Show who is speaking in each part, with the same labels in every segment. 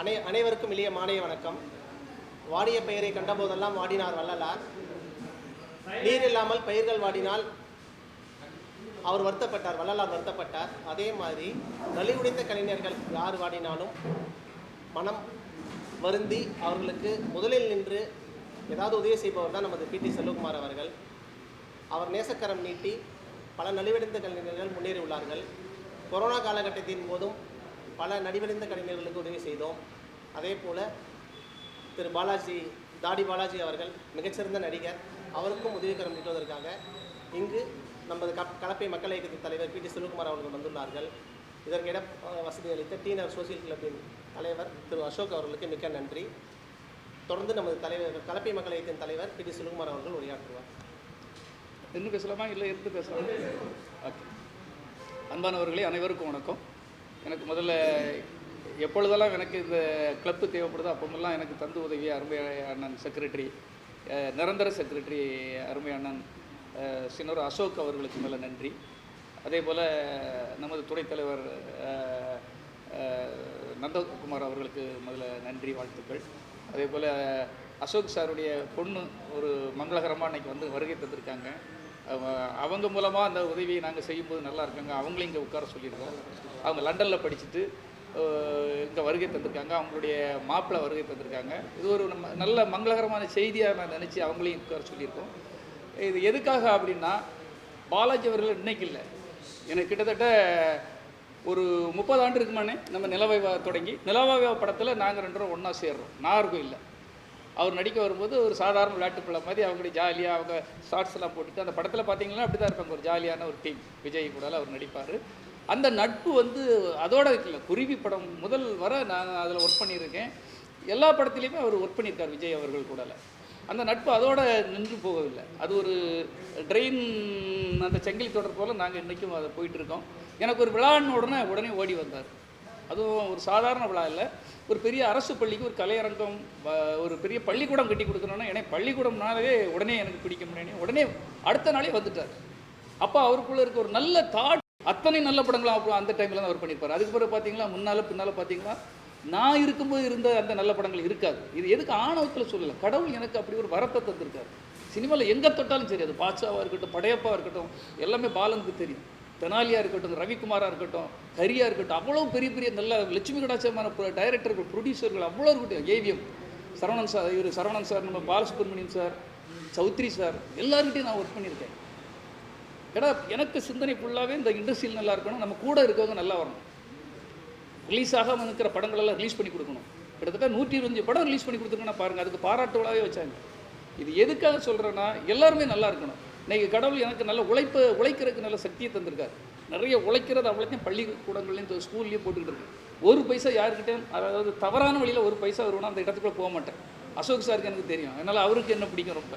Speaker 1: அனை அனைவருக்கும் இளைய மானிய வணக்கம். வாடிய பெயரை கண்டபோதெல்லாம் வாடினார் வள்ளலார். நீர் இல்லாமல் பயிர்கள் வாடினால் அவர் வருத்தப்பட்டார் வள்ளலார் வருத்தப்பட்டார். அதே மாதிரி நலிவுடைந்த கலைஞர்கள் யார் வாடினாலும் மனம் வருந்தி அவர்களுக்கு முதலில் நின்று ஏதாவது உதவி செய்பவர் தான் நமது பி. டி. செல்வகுமார் அவர்கள். அவர் நேசக்கரம் நீட்டி பல நலிவடைந்த கலைஞர்கள் முன்னேறி உள்ளார்கள் கொரோனா காலகட்டத்தின் போதும் பல நலிவடைந்த கலைஞர்களுக்கு உதவி செய்தோம். அதே போல் திரு பாலாஜி தாடி பாலாஜி அவர்கள் மிகச்சிறந்த நடிகர். அவருக்கும் உதவிக்கரம் நீட்டுவதற்காக இங்கு நமது கப் கலப்பை மக்கள் இயக்கத்தின் தலைவர் பி டி செல்வகுமார் அவர்கள் வந்துள்ளார்கள். இதற்கு இட வசதி அளித்த டீனர் சோசியல் கிளப்பின் தலைவர் திரு அசோக் அவர்களுக்கு மிக்க நன்றி. தொடர்ந்து நமது தலைவர் கலப்பை மக்கள் இயக்கத்தின் தலைவர் பி டி செல்வகுமார் அவர்கள் உரையாற்றுவார்.
Speaker 2: இன்னும் பேசலாமா? இல்லை இருந்து பேசலாமா? ஓகே அன்பானவர்களே அனைவருக்கும் வணக்கம். எனக்கு முதல்ல எப்பொழுதெல்லாம் எனக்கு இந்த கிளப்பு தேவைப்படுதோ அப்போமெல்லாம் எனக்கு தந்து உதவிய அருமை அண்ணன் செக்ரட்டரி நிரந்தர செக்ரட்டரி அருமை அண்ணன் சின்னோர் அசோக் அவர்களுக்கு மேலே நன்றி. அதே போல் நமது துணைத் தலைவர் நந்தகுமார் அவர்களுக்கு முதல்ல நன்றி வாழ்த்துக்கள். அதே போல் அசோக் சாருடைய பொண்ணு ஒரு மங்களகரமாக அன்னைக்கு வந்து வருகை தந்திருக்காங்க. அவங்க மூலமாக அந்த உதவியை நாங்கள் செய்யும்போது நல்லா இருக்காங்க. அவங்களும் இங்கே உட்கார சொல்லியிருக்கோம். அவங்க லண்டனில் படிச்சுட்டு இங்கே வருகை தந்திருக்காங்க. அவங்களுடைய மாப்பிள்ளை வருகை தந்திருக்காங்க. இது ஒரு நம்ம நல்ல மங்களகரமான செய்தியாக நான் நினச்சி அவங்களையும் உட்கார சொல்லியிருக்கோம். இது எதுக்காக அப்படின்னா பாலாஜி அவர்கள் இன்னைக்கு இல்லை. எனக்கு கிட்டத்தட்ட ஒரு முப்பது ஆண்டு இருக்குமானே நம்ம நிலவைவா தொடங்கி நிலவைவா படத்தில் நாங்கள் ரெண்டு பேரும் ஒன்றா சேர்றோம். நாகர்கோயிலில் அவர் நடிக்க வரும்போது ஒரு சாதாரண விளையாட்டு பிள்ளை மாதிரி அவங்களுடைய ஜாலியாக அவங்க ஷார்ட்ஸ் எல்லாம் போட்டுட்டு அந்த படத்தில் பார்த்தீங்கன்னா அப்படி தான் இருப்பாங்க ஒரு ஜாலியான ஒரு டீம் விஜய் கூட அவர் நடிப்பார். அந்த நட்பு வந்து அதோட இல்லை குருவி படம் முதல் வர நான் அதில் ஒர்க் பண்ணியிருக்கேன். எல்லா படத்துலையுமே அவர் ஒர்க் பண்ணியிருக்கார் விஜய் அவர்கள் கூடல அந்த நட்பு அதோட நின்று போகவில்லை. அது ஒரு ட்ரெயின் அந்த செங்கிலி தொடர் போல் நாங்கள் இன்றைக்கும் அதை போயிட்டுருக்கோம் எனக்கு ஒரு விழான்னு உடனே உடனே ஓடி வந்தார். அதுவும் ஒரு சாதாரண விழா இல்லை. ஒரு பெரிய அரசு பள்ளிக்கு ஒரு கலையரங்கம் ஒரு பெரிய பள்ளிக்கூடம் கட்டி கொடுக்கணும்னா ஏன்னா பள்ளிக்கூடம்னாலே உடனே எனக்கு பிடிக்க முடியும் உடனே அடுத்த நாளே வந்துட்டார். அப்போ அவருக்குள்ளே இருக்க ஒரு நல்ல தாட் அத்தனை நல்ல படங்களும் அப்புறம் அந்த டைமில் தான் அவர் பண்ணியிருப்பார். அதுக்கு பிறகு பார்த்தீங்களா முன்னால் பின்னால் பார்த்தீங்களா நான் இருக்கும்போது இருந்த அந்த நல்ல படங்கள் இருக்காது. இது எதுக்கு ஆணவத்தில் சொல்லலை. கடவுள் எனக்கு அப்படி ஒரு வரத்தை தந்திருக்காரு. சினிமாவில் எங்கே தொட்டாலும் சரி அது பாட்சாவாக இருக்கட்டும் படையப்பாக இருக்கட்டும் எல்லாமே பாலனுக்கு தெரியும். தெனாலியாக இருக்கட்டும் ரவிக்குமாராக இருக்கட்டும் ஹரியா இருக்கட்டும் அவ்வளோ பெரிய பெரிய நல்ல லட்சுமி கடாட்சமான டைரக்டர்கள் ப்ரொடியூசர்கள் அவ்வளோ இருக்கட்டும் ஏவிஎம் சரவணன் சார் இவர் சரவணன் சார் நம்ம பாலசுப்ரமணியன் சார் சௌத்ரி சார் எல்லாருக்கிட்டையும் நான் ஒர்க் பண்ணியிருக்கேன். ஏன்னா எனக்கு சிந்தனை ஃபுல்லாகவே இந்த இண்டஸ்ட்ரியில் நல்லா இருக்கணும் நம்ம கூட இருக்கவங்க நல்லா வரணும். ரிலீஸ் ஆகாமல் இருக்கிற படங்களெல்லாம் ரிலீஸ் பண்ணி கொடுக்கணும். கிட்டத்தட்ட நூற்றி இருபஞ்சு படம் ரிலீஸ் பண்ணி கொடுத்துருக்கேன்னா பாருங்கள் அதுக்கு பாராட்டு விழாவே வச்சாங்க. இது எதுக்காக சொல்கிறேன்னா எல்லாருமே நல்லா இருக்கணும். இன்னைக்கு கடவுள் எனக்கு நல்ல உழைப்பு உழைக்கிறதுக்கு நல்ல சக்தியை தந்திருக்காரு. நிறைய உழைக்கிறது அவ்வளோத்தையும் பள்ளிக்கூடங்கள்லையும் ஸ்கூல்லையும் போட்டுக்கிட்டு இருக்கு. ஒரு பைசா யாருக்கிட்டையும் அதாவது தவறான வழியில் ஒரு பைசா வருவோம்னா அந்த இடத்துக்குள்ளே போக மாட்டேன். அசோக் சாருக்கு எனக்கு தெரியும். அதனால் அவருக்கு என்ன பிடிக்கும் ரொம்ப.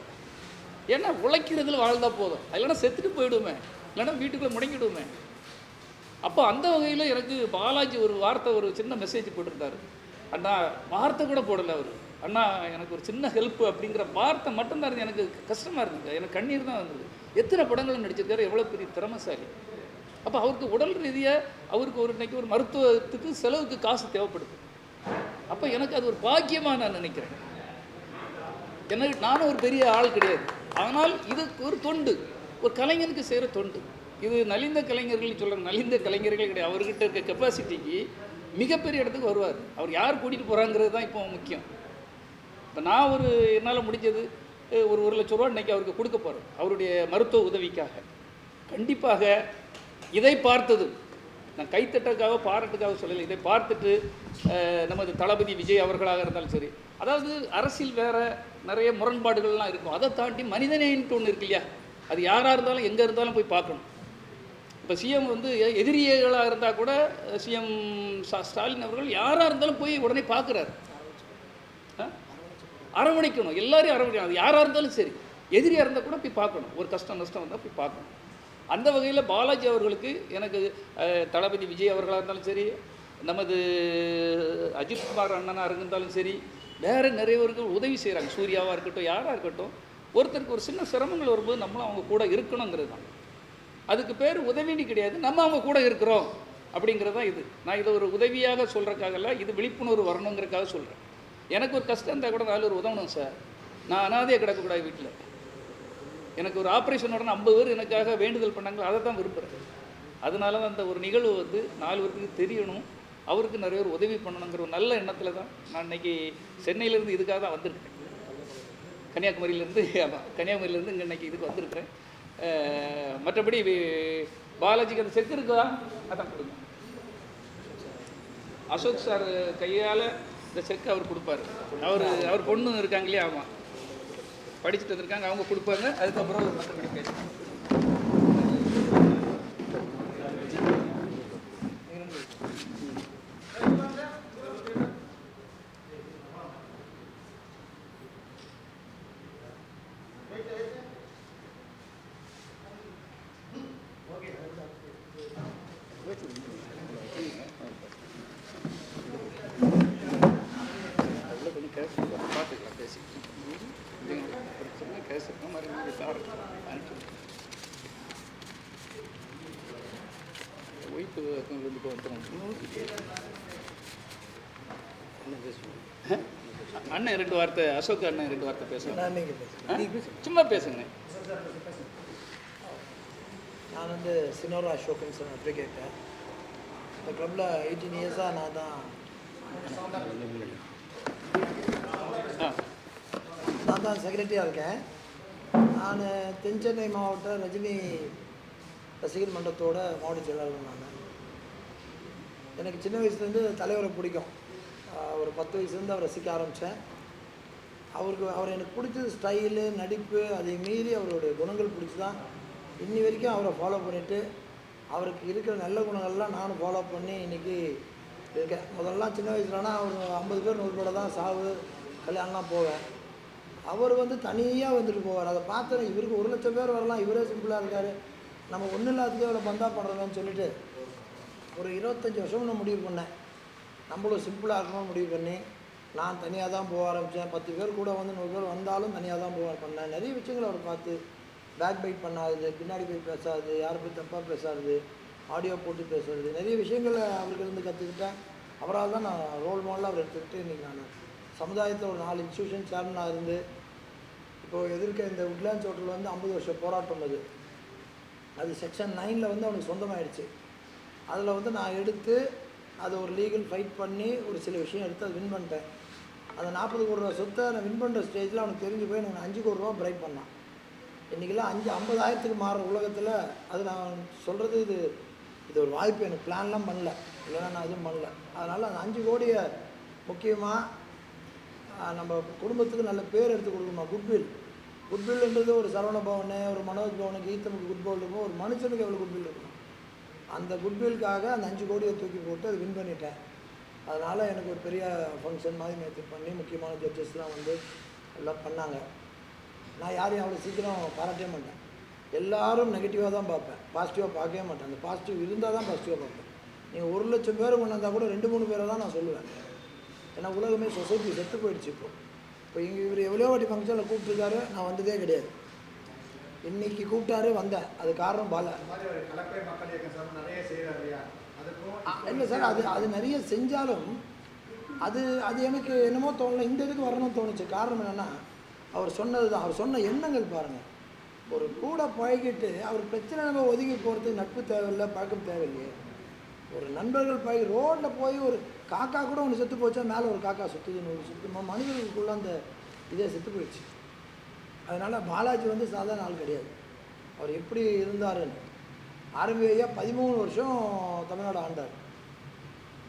Speaker 2: ஏன்னா உழைக்கிறதுல வாழ்ந்தால் போதும். இல்லைன்னா செத்துட்டு போயிடுவேன் இல்லைன்னா வீட்டுக்குள்ளே முடங்கிடுவேன் அப்போ அந்த வகையில் எனக்கு பாலாஜி ஒரு வார்த்தை ஒரு சின்ன மெசேஜ் போட்டிருந்தார். அண்ணா வார்த்தை கூட போடலை அவர். அண்ணா எனக்கு ஒரு சின்ன ஹெல்ப் அப்படிங்கிற வார்த்தை மட்டும்தான் இருந்தது. எனக்கு கஷ்டமாக இருந்தது. எனக்கு கண்ணீர் தான் வந்தது. எத்தனை படங்கள் நடிச்சிருக்காரு எவ்வளோ பெரிய திறமைசாலி. அப்போ அவருக்கு உடல் ரீதியாக அவருக்கு ஒரு இன்றைக்கி ஒரு மருத்துவத்துக்கு செலவுக்கு காசு தேவைப்படுது. அப்போ எனக்கு அது ஒரு பாக்கியமாக நான் நினைக்கிறேன். எனக்கு நானும் ஒரு பெரிய ஆள் கிடையாது. ஆனால் இது ஒரு தொண்டு. ஒரு கலைஞனுக்கு செய்கிற தொண்டு. இது நலிந்த கலைஞர்கள் சொல்கிற நலிந்த கலைஞர்கள் கிடையாது. அவர்கிட்ட இருக்க கெப்பாசிட்டிக்கு மிகப்பெரிய இடத்துக்கு வருவார். அவர் யார் கூட்டிகிட்டு போகிறாங்கிறது தான் இப்போ முக்கியம். இப்போ நான் ஒரு என்னால் முடிஞ்சது ஒரு ஒரு லட்ச ரூபா இன்னைக்கு அவருக்கு கொடுக்க போகிறேன் அவருடைய மருத்துவ உதவிக்காக. கண்டிப்பாக இதை பார்த்தது நான் கைத்தட்டக்காக பாராட்டுக்காக சொல்லலை இதை பார்த்துட்டு நமது தளபதி விஜய் அவர்களாக இருந்தாலும் சரி. அதாவது அரசியல் வேறு நிறைய முரண்பாடுகள்லாம் இருக்கும். அதை தாண்டி மனிதநேயன்ட்டு ஒன்று இருக்கு இல்லையா? அது யாராக இருந்தாலும் எங்கே இருந்தாலும் போய் பார்க்கணும். இப்போ சிஎம் வந்து எதிரிகளாக இருந்தால் கூட சிஎம் ஸ்டாலின் அவர்கள் யாராக இருந்தாலும் போய் உடனே பார்க்குறாரு. அரவணைக்கணும். எல்லாரையும் அரவணைக்கணும். அது யாராக இருந்தாலும் சரி. எதிரியாக இருந்தால் கூட போய் பார்க்கணும். ஒரு கஷ்டம் நஷ்டம் வந்தால் போய் பார்க்கணும். அந்த வகையில் பாலாஜி அவர்களுக்கு எனக்கு தளபதி விஜய் அவர்களாக இருந்தாலும் சரி நமது அஜித்குமார் அண்ணனாக இருந்தாலும் சரி வேறு நிறையவர்கள் உதவி செய்கிறாங்க சூர்யாவாக இருக்கட்டும் யாராக இருக்கட்டும் ஒருத்தருக்கு ஒரு சின்ன சிரமங்கள் வரும்போது நம்மளும் அவங்க கூட இருக்கணுங்கிறது தான். அதுக்கு பேர் உதவின்னு கிடையாது. நம்ம அவங்க கூட இருக்கிறோம் அப்படிங்கிறது தான் இது. நான் இதை ஒரு உதவியாக சொல்கிறக்காகல இது விழிப்புணர்வு வரணுங்கிறக்காக சொல்கிறேன் எனக்கு ஒரு கஷ்டம் இருந்தால் கூட நாலு ஒரு உதவணும் சார் நான் அனாதையாக கிடக்கக்கூடாது வீட்டில் எனக்கு ஒரு ஆப்ரேஷன் உடனே ஐம்பது பேர் எனக்காக வேண்டுதல் பண்ணாங்களோ அதை தான் விரும்புகிறேன் அதனால தான் அந்த ஒரு நிகழ்வு வந்து நாலு பேருக்கு தெரியணும். அவருக்கு நிறைய பேர் உதவி பண்ணணுங்கிற ஒரு நல்ல எண்ணத்தில் தான் நான் இன்னைக்கு சென்னையிலேருந்து இதுக்காக தான் வந்திருக்கேன். கன்னியாகுமரியிலேருந்து ஆமாம் கன்னியாகுமரியிலேருந்து இங்கே இன்றைக்கி இதுக்கு வந்திருக்கிறேன். மற்றபடி பாலாஜிக்கு அந்த செக் இருக்குதா? அதான் கொடுங்க. அசோக் சார் கையால் இந்த செக் அவர் கொடுப்பாரு. அவர் அவர் பொண்ணு இருக்காங்க இல்லையா ஆமாம் படிச்சுட்டு வந்திருக்காங்க அவங்க கொடுப்பாங்க. அதுக்கப்புறம் மற்றபடி பேசுவாங்க அதில் கொஞ்சம் கேஷ் பார்த்துக்கலாம் பேசி பிரச்சனை கேஷ் இருக்க மாதிரி நீங்கள் சார் அனுப்பிச்சு ஒய்ஃபு அக்கௌண்ட்லேருந்து வந்துடும் அண்ணன் ரெண்டு வார்த்தை அசோக் அண்ணன் ரெண்டு வார்த்தை
Speaker 3: பேசுகிறேன்
Speaker 2: சும்மா பேசுங்க.
Speaker 3: நான் வந்து சினோரா அசோகன் சார் அட்வொகேட்டு இந்த கிளப்பில் எயிட்டீன் இயர்ஸாக நான் தான். நான் தான் செக்ரட்டரியாக இருக்கேன். நான் தென்சென்னை மாவட்ட ரஜினி ரசிகர் மன்றத்தோட மாவட்ட செயலாளர் நான். எனக்கு சின்ன வயசுலேருந்து தலைவரை பிடிக்கும். ஒரு பத்து வயசுலேருந்து அவரை ரசிக்க ஆரம்பித்தேன். அவருக்கு அவர் எனக்கு பிடிச்சது ஸ்டைலு நடிப்பு அதை மீறி அவருடைய குணங்கள் பிடிச்சி தான் இன்னி வரைக்கும் அவரை ஃபாலோ பண்ணிவிட்டு அவருக்கு இருக்கிற நல்ல குணங்கள்லாம் நானும் ஃபாலோ பண்ணி இன்றைக்கி இருக்கேன். முதல்லாம் சின்ன வயசுலனா அவர் ஐம்பது பேர் நூறு பேர் தான் சாவு கல்யாணம்லாம் போவேன். அவர் வந்து தனியாக வந்துட்டு போவார். அதை பார்த்தேன் இவருக்கு ஒரு லட்சம் பேர் வரலாம். இவரே சிம்பிளாக இருக்கார். நம்ம ஒன்றும் இல்லாததுக்கே இவ்வளோ பந்தா பண்ணுறதுன்னு சொல்லிட்டு ஒரு இருபத்தஞ்சி வருஷம் முடிவு பண்ணேன். நம்மளும் சிம்பிளாக இருக்கணும்னு முடிவு பண்ணி நான் தனியாக தான் போக ஆரம்பித்தேன் பத்து பேர் கூட வந்து நூறு பேர் வந்தாலும் தனியாக தான் போக பண்ணேன் நிறைய விஷயங்கள் அவர் பார்த்து பேக் பைட் பண்ணாதது பின்னாடி போய் பேசாது யாரை போய் தப்பாக பேசாது ஆடியோ போட்டு பேசுறது நிறைய விஷயங்களை அவர்கிட்ட இருந்து கற்றுக்கிட்டேன் அவரால் தான் நான் ரோல் மாடலாக அவர் எடுத்துக்கிட்டு இன்றைக்கி நான் சமுதாயத்தில் ஒரு நாலு இன்ஸ்டியூஷன் சேர்மனாக இருந்து இப்போது எதிர்க்க இந்த உட்லாண்ட்ஸ் ஹோட்டலில் வந்து ஐம்பது வருஷம் போராட்டம் அது. அது செக்ஷன் நைனில் வந்து அவனுக்கு சொந்தமாயிடுச்சு. அதில் வந்து நான் எடுத்து அதை ஒரு லீகல் ஃபைட் பண்ணி ஒரு சில விஷயம் எடுத்து அதை வின் பண்ணிட்டேன். அந்த நாற்பது கோடி ரூபா சொத்தை நான் வின் பண்ணுற ஸ்டேஜில் அவனுக்கு தெரிஞ்சு போய் எனக்கு அஞ்சு கோடி ரூபா பிரைட் பண்ணான். இன்றைக்கெல்லாம் அஞ்சு ஐம்பதாயிரத்துக்கு மாறுற உலகத்தில் அது நான் சொல்கிறது இது இது ஒரு வாய்ப்பு. எனக்கு பிளான்லாம் பண்ணல. இல்லைன்னா நான் எதுவும் பண்ணல. அதனால் அந்த அஞ்சு கோடியை முக்கியமாக நம்ம குடும்பத்துக்கு நல்ல பேர் எடுத்து கொடுக்கணும்? குட்வில் குட்வில்ன்றது ஒரு சரவண பவனு ஒரு மனோஜ் பவனுக்கு ஈத்தனுக்கு குட்வில் இருக்கும் ஒரு மனுஷனுக்கு எவ்வளோ குட்வில் இருக்கும் அந்த குட்வில்காக அந்த அஞ்சு கோடியை தூக்கி போட்டு அது வின் பண்ணிட்டேன். அதனால் எனக்கு ஒரு பெரிய ஃபங்க்ஷன் மாதிரி நேற்று பண்ணி முக்கியமான ஜட்ஜஸ்லாம் வந்து எல்லாம் பண்ணாங்க. நான் யாரையும் அவ்வளோ சீக்கிரம் பாராட்டவே மாட்டேன். எல்லாரும் நெகட்டிவாக தான் பார்ப்பேன். பாசிட்டிவாக பார்க்கவே மாட்டேன். அந்த பாசிட்டிவ் இருந்தால் தான் பாசிட்டிவாக பார்ப்பேன். நீங்கள் ஒரு லட்சம் பேர் கொண்டாந்தால் கூட ரெண்டு மூணு பேரை தான் நான் சொல்லுவேன். ஏன்னா உலகமே சொசைட்டி செத்து போயிடுச்சு இப்போ. இப்போ இங்கே இவர் எவ்வளோ வாட்டி ஃபங்க்ஷனில் கூப்பிட்டுருக்காரு நான் வந்ததே கிடையாது. இன்னைக்கு கூப்பிட்டாரு வந்தேன் அது காரணம் பால. இல்லை சார் அது அது நிறைய செஞ்சாலும் அது அது எனக்கு என்னமோ தோணல. இந்த இதுக்கு வரணும்னு தோணுச்சு. காரணம் என்னென்னா அவர் சொன்னது தான் அவர் சொன்ன எண்ணங்கள் பாருங்கள் ஒரு கூட பழகிட்டு அவர் பிரச்சனை நம்ம ஒதுங்கி போகிறதுக்கு நட்பு தேவையில்லை பழக்கம் தேவையில்லையே. ஒரு நண்பர்கள் பழகி ரோட்டில் போய் ஒரு காக்கா கூட ஒன்று செத்து போச்சா மேலே ஒரு காக்கா சுற்றுதுன்னு ஒரு சுத்து மனிதர்களுக்குள்ள அந்த இதே செத்து போயிடுச்சு. அதனால் பாலாஜி வந்து சாதாரண ஆள் கிடையாது. அவர் எப்படி இருந்தாருன்னு. ஆரம்பியா பதிமூணு வருஷம் தமிழ்நாடு ஆண்டார்.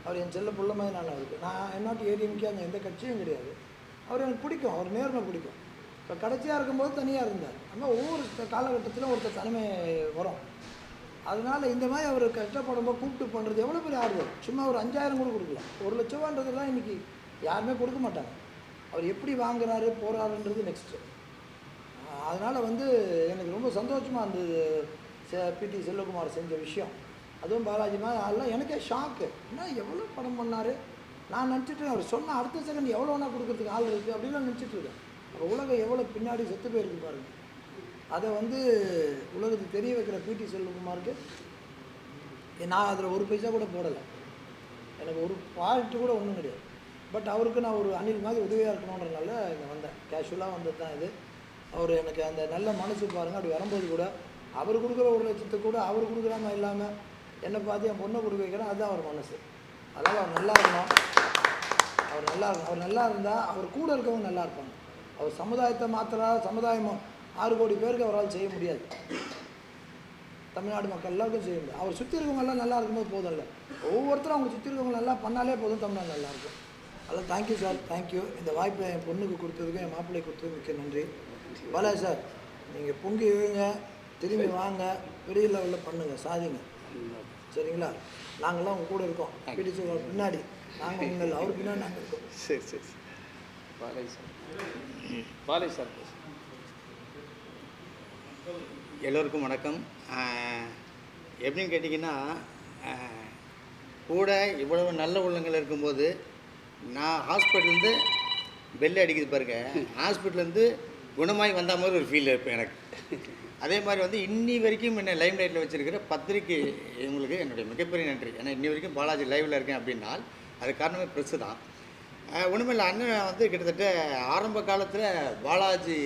Speaker 3: அவர் என் செல்ல புள்ள மாதிரி நான் அவருக்கு. நான் என்னாட்டு ஏடிஎம்கே அந்த எந்த கட்சியும் கிடையாது. அவர் எனக்கு பிடிக்கும். அவர் நேர்மை பிடிக்கும். இப்போ கடைசியாக இருக்கும்போது தனியாக இருந்தார். ஆனால் ஒவ்வொரு காலகட்டத்திலும் ஒருத்தர் தலைமை வரும். அதனால் இந்த மாதிரி அவர் கஷ்டப்படும்போது கூப்பிட்டு பண்ணுறது எவ்வளோ பெரிய ஆர்வம் சும்மா ஒரு அஞ்சாயிரம் கூட கொடுக்கலாம் ஒரு லட்ச ரூபான்றதுலாம் இன்றைக்கி யாருமே கொடுக்க மாட்டாங்க. அவர் எப்படி வாங்குறாரு போகிறாருன்றது நெக்ஸ்ட்டு அதனால் வந்து எனக்கு ரொம்ப சந்தோஷமாக இருந்தது பிடி செல்வகுமார் செஞ்ச விஷயம். அதுவும் பாலாஜி மாதிரி அதெல்லாம் எனக்கே ஷாக்கு என்ன எவ்வளோ படம் பண்ணார்? நான் நினச்சிட்டு அவர் சொன்ன அடுத்த செகண்ட் எவ்வளோ வேணால் கொடுக்குறதுக்கு ஆள் இருக்குது அப்படின்னு நினச்சிட்டு இருக்கேன். அப்போ உலகம் எவ்வளோ பின்னாடி செத்து போயிருக்கு பாருங்க. அதை வந்து உலகத்துக்கு தெரிய வைக்கிற பிடி செல்வகுமாருக்கு நான் அதில் ஒரு பைசா கூட போடலை. எனக்கு ஒரு பாயிண்ட்டு கூட ஒன்றும் கிடையாது. பட் அவருக்கு நான் ஒரு அணில் மாதிரி உதவியாக இருக்கணுன்றனால இங்கே வந்தேன். கேஷுவலாக வந்தது தான் இது. அவர் எனக்கு அந்த நல்ல மனசு பாருங்கள் அப்படி வரும்போது கூட அவர் கொடுக்குற ஒரு லட்சத்தை கூட அவர் கொடுக்குறாம இல்லாமல் என்னை பார்த்து என் பொண்ணை கொடுக்க வைக்கிறேன் அதுதான் அவர் மனசு. அதனால் அவர் நல்லா இருக்கணும் அவர் நல்லா இருக்கணும் அவர் நல்லா இருந்தால் அவர் கூட இருக்கவங்க நல்லா இருப்பாங்க. அவர் சமுதாயத்தை மாத்திரா சமுதாயமும் ஆறு கோடி பேருக்கு அவரால் செய்ய முடியாது. தமிழ்நாடு மக்கள் எல்லாருக்கும் செய்ய முடியும் அவர் சுற்றி இருக்கவங்க எல்லாம் நல்லா இருக்கும்போது போதும் இல்லை ஒவ்வொருத்தரும் அவங்க சுற்றி இருக்கவங்க நல்லா பண்ணாலே போதும் தமிழ்நாடு நல்லாயிருக்கும் அதெல்லாம் தேங்க்யூ சார் தேங்க்யூ இந்த வாய்ப்பை என் பொண்ணுக்கு கொடுத்ததுக்கும் என் மாப்பிள்ளை கொடுத்ததுக்கு மிக்க நன்றி. பாலாஜி சார் நீங்கள் பொங்கி விழுங்க திரும்பி வாங்க பெரிய லெவலில் பண்ணுங்கள் சாதிங்க. சரிங்களா? நாங்கள்லாம் உங்க கூட இருக்கோம். பிடிச்ச பின்னாடி. நாங்கள் உங்கள் அவர் பின்னாடி நாங்கள் இருக்கோம்.
Speaker 2: சரி சரி. பாலாஜி சார். பாலாஜி சார்.
Speaker 4: எல்லோருக்கும் வணக்கம். எப்படின்னு கேட்டிங்கன்னா கூட இவ்வளவு நல்ல உள்ளங்கள் இருக்கும்போது நான் ஹாஸ்பிட்டல்லேருந்து பெல் அடிக்குது பாருங்க. ஹாஸ்பிட்டல்லேருந்து குணமாய் வந்த மாதிரி ஒரு ஃபீல் இருப்பேன் எனக்கு. அதே மாதிரி வந்து இன்னி வரைக்கும் என்னை லைம் லைட்டில் வச்சுருக்கிற பத்திரிக்கை இவங்களுக்கு என்னுடைய மிகப்பெரிய நன்றி. ஏன்னா இன்னி வரைக்கும் பாலாஜி லைவில் இருக்கேன் அப்படின்னால் அது காரணமே ப்ரெஸ்ஸு தான். ஒன்றுமில்ல அண்ணன் வந்து கிட்டத்தட்ட ஆரம்ப காலத்தில் பாலாஜி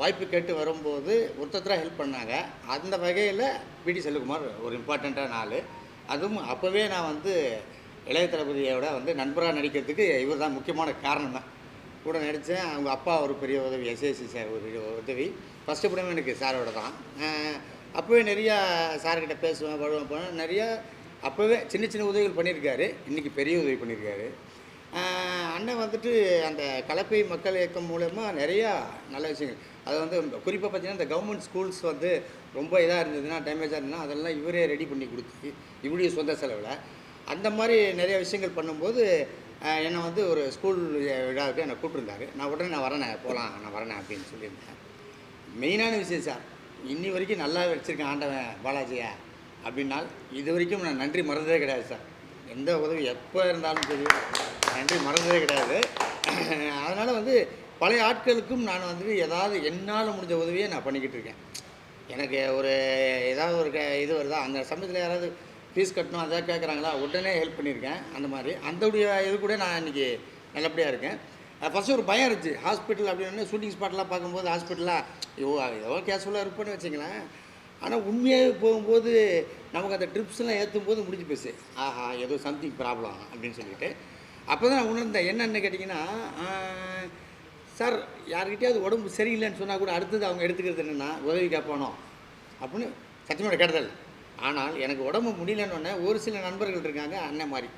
Speaker 4: வாய்ப்பு கேட்டு வரும்போது ஒருத்தராக ஹெல்ப் பண்ணாங்க. அந்த வகையில் பிடி செல்வகுமார் ஒரு இம்பார்ட்டண்ட்டான நாள் அதுவும் அப்போவே நான் வந்து இளைய தளபதியோட வந்து நண்பராக நடிக்கிறதுக்கு இவர் தான் முக்கியமான காரணம். தான் கூட நடித்தேன். அவங்க அப்பா ஒரு பெரிய உதவி எஸ்எஸ்சி சார் ஒரு உதவி. ஃபஸ்ட்டு படமே எனக்கு சாரோட தான். அப்போவே நிறையா சார்கிட்ட பேசுவேன் வருவேன் போனேன் நிறையா அப்போவே சின்ன சின்ன உதவிகள் பண்ணியிருக்காரு. இன்றைக்கி பெரிய உதவி பண்ணியிருக்காரு. அண்ணன் வந்துட்டு அந்த கலப்பை மக்கள் இயக்கம் மூலயமா நிறையா நல்ல விஷயங்கள். அது வந்து குறிப்பாக பார்த்தீங்கன்னா இந்த கவர்மெண்ட் ஸ்கூல்ஸ் வந்து ரொம்ப இதாக இருந்ததுன்னா டேமேஜாக இருந்ததுன்னா அதெல்லாம் இவரே ரெடி பண்ணி கொடுத்து இவருடைய சொந்த செலவில் அந்த மாதிரி நிறைய விஷயங்கள் பண்ணும்போது என்னை வந்து ஒரு ஸ்கூல் விழாவுக்கு என்னை கூப்பிட்டுருந்தாரு. நான் உடனே நான் வரேனே போகலாம் நான் வரேனே அப்படின்னு சொல்லியிருந்தேன். மெயினான விஷயம் சார் இன்னி வரைக்கும் நல்லா வச்சுருக்கேன் ஆண்டவன் பாலாஜியா அப்படின்னால் இது வரைக்கும் நான் நன்றி மறந்ததே கிடையாது சார் எந்த உதவி எப்போ இருந்தாலும் சரி நன்றி மறந்ததே கிடையாது. அதனால் வந்து பழைய ஆட்களுக்கும் நான் வந்து ஏதாவது என்னால் முடிஞ்ச உதவியை நான் பண்ணிக்கிட்டு இருக்கேன். எனக்கு ஒரு ஏதாவது ஒரு க இது வருதா? அந்த சமயத்தில் யாராவது ஃபீஸ் கட்டணும் அதை கேட்குறாங்களா உடனே ஹெல்ப் பண்ணியிருக்கேன் அந்த மாதிரி. அந்தவுடைய இது கூட நான் இன்றைக்கி நல்லபடியாக இருக்கேன். ஃபஸ்ட்டு ஒரு பயம் இருந்துச்சு. ஹாஸ்பிட்டல் அப்படின்னு ஷூட்டிங் ஸ்பாட்லாம் பார்க்கும்போது ஹாஸ்பிட்டலாக ஐயோ ஏதோ கேஷுவலாக இருப்பேன்னு வச்சுங்களேன் ஆனால் உண்மையாகவே போகும்போது நமக்கு அந்த ட்ரிப்ஸ்லாம் ஏற்றும் போது முடிஞ்சு போச்சு. ஆஹா ஏதோ சம்திங் ப்ராப்ளம் அப்படின்னு சொல்லிட்டு. அப்போ தான் நான் உணர்ந்தேன். என்னென்னு கேட்டிங்கன்னா சார் யார்கிட்டயாவது உடம்பு சரியில்லைன்னு சொன்னால் கூட அடுத்தது அவங்க எடுத்துக்கிறது என்னென்னா உதவி கேட்பானோ? அப்படின்னு சத்தியமோட கேட்டதில்லை. ஆனால் எனக்கு உடம்பு முடியலன்னு ஒரு சில நண்பர்கள் இருக்காங்க அண்ணன் மாதிரி.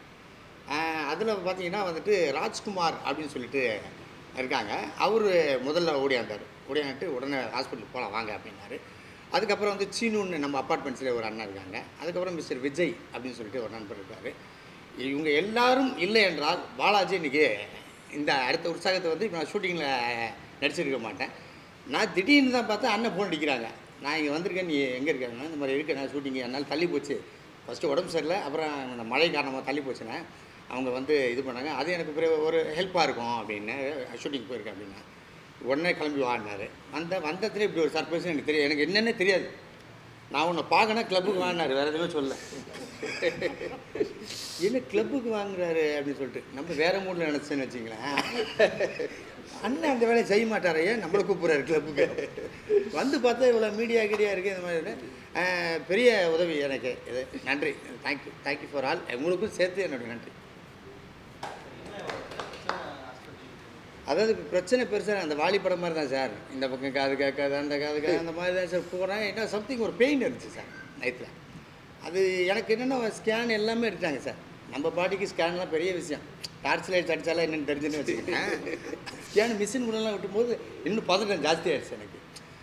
Speaker 4: அதில் பார்த்தீங்கன்னா வந்துட்டு ராஜ்குமார் அப்படின்னு சொல்லிட்டு இருக்காங்க. அவர் முதல்ல ஓடியாந்தார். ஓடியாந்துட்டு உடனே ஹாஸ்பிட்டலுக்கு போகலாம் வாங்க அப்படின்னாரு. அதுக்கப்புறம் வந்து சீனுன்னு நம்ம அப்பார்ட்மெண்ட்ஸில் ஒரு அண்ணன் இருக்காங்க. அதுக்கப்புறம் மிஸ்டர் விஜய் அப்படின்னு சொல்லிட்டு ஒரு நண்பர் இருக்கார். இவங்க எல்லாரும் இல்லை என்றால் பாலாஜி இன்றைக்கி இந்த அடுத்த உற்சாகத்தை வந்து இப்போ நான் ஷூட்டிங்கில் நடிச்சிருக்க மாட்டேன். நான் திடீர்னு தான் பார்த்தா அண்ணன் ஃபோன் அடிக்கிறாங்க. நான் இங்கே வந்திருக்கேன் நீ எங்கே இருக்காங்க இந்த மாதிரி இருக்கேன் நான் ஷூட்டிங் அதனால் தள்ளி போச்சு. ஃபஸ்ட்டு உடம்பு சரியில்லை அப்புறம் இந்த மழை காரணமாக தள்ளி போச்சுன்னா அவங்க வந்து இது பண்ணாங்க. அது எனக்கு பெரிய ஒரு ஹெல்ப்பாக இருக்கும் அப்படின்னு ஷூட்டிங் போயிருக்கேன் அப்படின்னா. உடனே கிளம்பி வாடினார் வந்த வந்ததுலேயே இப்படி ஒரு சர்ப்ரைஸ் எனக்கு தெரியும் எனக்கு என்னென்னே தெரியாது. நான் உன்னை பார்க்கணும் கிளப்புக்கு வாங்கினார். வேறு எதுவுமே சொல்ல என்ன கிளப்புக்கு வாங்குறாரு அப்படின்னு சொல்லிட்டு. நம்ம வேற மூடில் நினச்சேன்னு வச்சிங்களேன். அண்ணன் அந்த வேலையை செய்ய மாட்டார். ஏன் நம்மளை கூப்பிட்றாரு கிளப்புக்கு வந்து பார்த்தா இவ்வளோ மீடியா கீடியா இருக்குது இந்த மாதிரி. பெரிய உதவி எனக்கு. இது நன்றி. தேங்க்யூ தேங்க்யூ ஃபார் ஆல் உங்களுக்கும் சேர்த்து என்னுடைய நன்றி. அதாவது இப்போ பிரச்சனை பெருசாக அந்த வாலிப்படம் மாதிரி தான் சார். இந்த பக்கம் காது கேட்காது அந்த காது கேட்காது அந்த மாதிரி தான் சார். போகிறேன் என்ன சம்திங் ஒரு பெயின் இருந்துச்சு சார் நைட்டில் அது எனக்கு என்னென்னா ஸ்கேன் எல்லாமே எடுத்தாங்க சார். நம்ம பாடிக்கு ஸ்கேன்லாம் பெரிய விஷயம். டார்ச் லைட் அடித்தாலாம் என்னென்னு தெரிஞ்சுன்னு வச்சுக்கோங்க ஸ்கேன் மிஷின் கூடலாம் விட்டும்போது இன்னும் பதட்டம் ஜாஸ்தி ஆயிடுச்சு எனக்கு.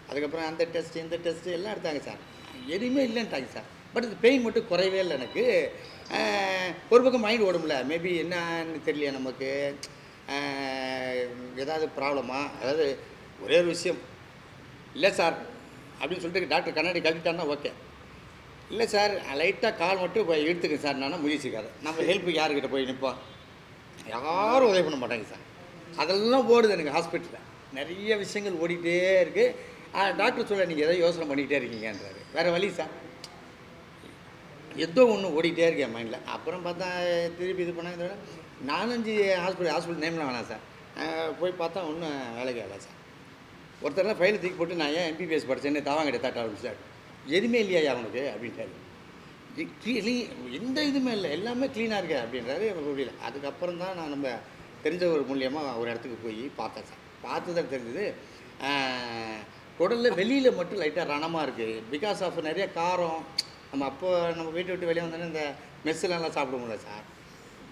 Speaker 4: அதுக்கப்புறம் அந்த டெஸ்ட் இந்த டெஸ்ட்டு எல்லாம் எடுத்தாங்க சார். எதுவுமே இல்லைன்ட்டாங்க சார். பட் இந்த பெயின் மட்டும் குறையவே இல்லை எனக்கு. ஒரு பக்கம் மைண்ட் ஓடும்ல. மேபி என்னன்னு தெரியல நமக்கு? ஏதாவது ப்ராப்ளமா அதாவது ஒரே ஒரு விஷயம். இல்லை சார் அப்படின்னு சொல்லிட்டு டாக்டர் கண்ணாடி கழட்டிட்டாருன்னா ஓகே. இல்லை சார் லைட்டாக கால் மட்டும் போய் எடுத்துக்கேன் சார். நான் முயற்சிக்காது நம்ம ஹெல்ப்புக்கு யாருக்கிட்ட போய் நிற்போம்? யாரும் உதவி பண்ண மாட்டாங்க சார். அதெல்லாம் ஓடுது எனக்கு ஹாஸ்பிட்டலில் நிறைய விஷயங்கள் ஓடிட்டே இருக்குது டாக்டர் சொல்ல நீங்கள் எதாவது யோசனை பண்ணிக்கிட்டே இருக்கீங்கன்றாரு. வேறு வழி சார். ஏதோ ஒன்று ஓடிட்டே இருக்கேன் மைண்டில் அப்புறம் பார்த்தா திருப்பி இது பண்ணாங்க நாலஞ்சு ஹாஸ்பிட்டல் ஹாஸ்பிட்டல் நேம்லாம் வேணாம் சார் போய் பார்த்தா ஒன்றும் வேலைக்கு வேலை சார் ஒருத்தர்லாம் ஃபைலை தூக்கி போட்டு நான் ஏன் எம்பிபிஎஸ் படித்தேன்னு தாவாங்கிட்ட தாட்ட ஆரம்பிச்சார் எதுவுமே இல்லையா அவனுக்கு அப்படின்ட்டாரு. க்ளீன் எந்த இதுவுமே இல்லை. எல்லாமே க்ளீனாக இருக்கு அப்படின்றாரு. எனக்கு புரியல. அதுக்கப்புறம் தான் நான் நம்ம தெரிஞ்ச ஒரு மூலியமாக ஒரு இடத்துக்கு போய் பார்த்தேன் சார் பார்த்ததில் தெரிஞ்சது. குடலில் வெளியில் மட்டும் லைட்டாக ரணமாக இருக்குது பிகாஸ் ஆஃப் நிறைய காரம். நம்ம அப்போ நம்ம வீட்டை விட்டு வெளியே வந்தோன்னே இந்த மெஸ்ஸுலாம் சாப்பிட முடியல சார்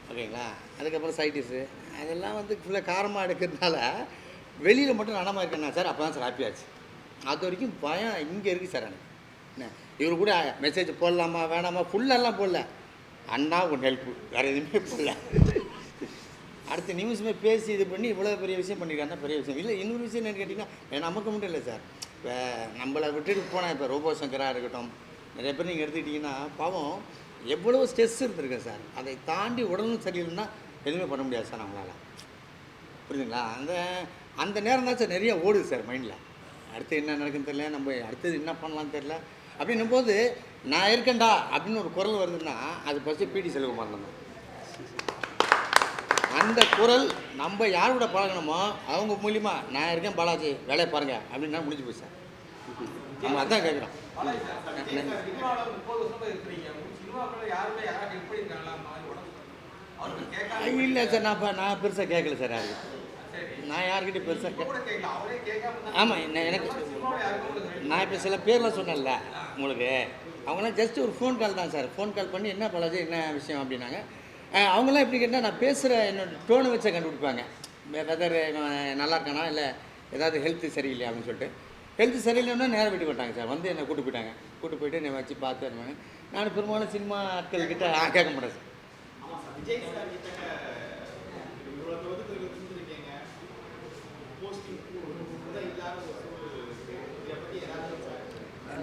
Speaker 4: ஓகேங்களா? அதுக்கப்புறம் சைட்டிஸு அதெல்லாம் வந்து ஃபுல்லாக காரமாக எடுக்கிறதுனால வெளியில் மட்டும் ரணமாக இருக்கேன்னா சார். அப்போ தான் சார் ஹாப்பியாச்சு அது வரைக்கும் பயம் இங்கே இருக்குது சார் எனக்கு. என்ன? இவர் கூட மெசேஜ் போடலாமா வேணாமா? ஃபுல்லெல்லாம் போடல. அண்ணா உன் ஹெல்ப்பு வேறு எதுவுமே போடல. அடுத்த நிமிஷமே பேசி இது பண்ணி இவ்வளோ பெரிய விஷயம் பண்ணியிருக்காங்க பெரிய விஷயம். இல்லை இன்னொரு விஷயம் என்னன்னு கேட்டிங்கன்னா நமக்கு மட்டும் இல்லை சார். இப்போ நம்மளை விட்டுட்டு போனால் இப்போ ரோபோ சங்கராக இருக்கட்டும் நிறைய பேர் நீங்கள் எடுத்துக்கிட்டிங்கன்னா பாவம் எவ்வளோ ஸ்ட்ரெஸ் இருந்திருக்கேன் சார். அதை தாண்டி உடலும் சரியில்லைன்னா எதுவுமே பண்ண முடியாது சார் நம்மளால். புரியுதுங்களா? அந்த அந்த நேரம் தான் சார் நிறைய ஓடுது சார் மைண்டில் அடுத்து என்ன நடக்குன்னு தெரியல நம்ம அடுத்தது என்ன பண்ணலாம்னு தெரியல. அப்படின்னும் போது நான் இருக்கேன்டா அப்படின்னு ஒரு குரல் வருதுன்னா அது ஃபஸ்ட்டு பிடி செல்வகுமார் தான். அந்த குரல் நம்ம யார் கூட பழகணுமோ அவங்க மூலியமா நான் இருக்கேன் பாலாஜி வேலையை பாருங்க அப்படின்னா முடிஞ்சு போய் சார். நம்ம அதான் கேட்குறோம் இல்லை சார் நான் இப்போ நான் பெருசாக கேட்கல சார் யாருக்கு நான் யார்கிட்டயும் பெருசாக கே ஆமாம் என்ன எனக்கு நான் இப்போ சில பேர்லாம் சொன்னேன்ல உங்களுக்கு. அவங்களாம் ஜஸ்ட் ஒரு ஃபோன் கால் தான் சார். ஃபோன் கால் பண்ணி என்ன பாலாஜி என்ன விஷயம் அப்படின்னாங்க. அவங்களாம் எப்படி கேட்டால் நான் பேசுகிற என்னோட டோனை வச்சே கண்டுபிடிப்பாங்க. வெதர் நல்லா இருக்கானா இல்லை ஏதாவது ஹெல்த்து சரியில்லை அப்படின்னு சொல்லிட்டு. ஹெல்த் சரியில்லைன்னா நேரம் வீட்டுக்கு விட்டாங்க சார். வந்து என்னை கூட்டு போயிட்டாங்க. கூட்டு போயிட்டு என்னை வச்சு பார்த்து. நான் பெரும்பாலும் சினிமா ஆட்கள் கிட்ட கேட்க மாட்டேன் சார்.
Speaker 5: விஜய் சார் கிட்ட இவ்வளவு போஸ்டிங் கூட இல்லாத ஒரு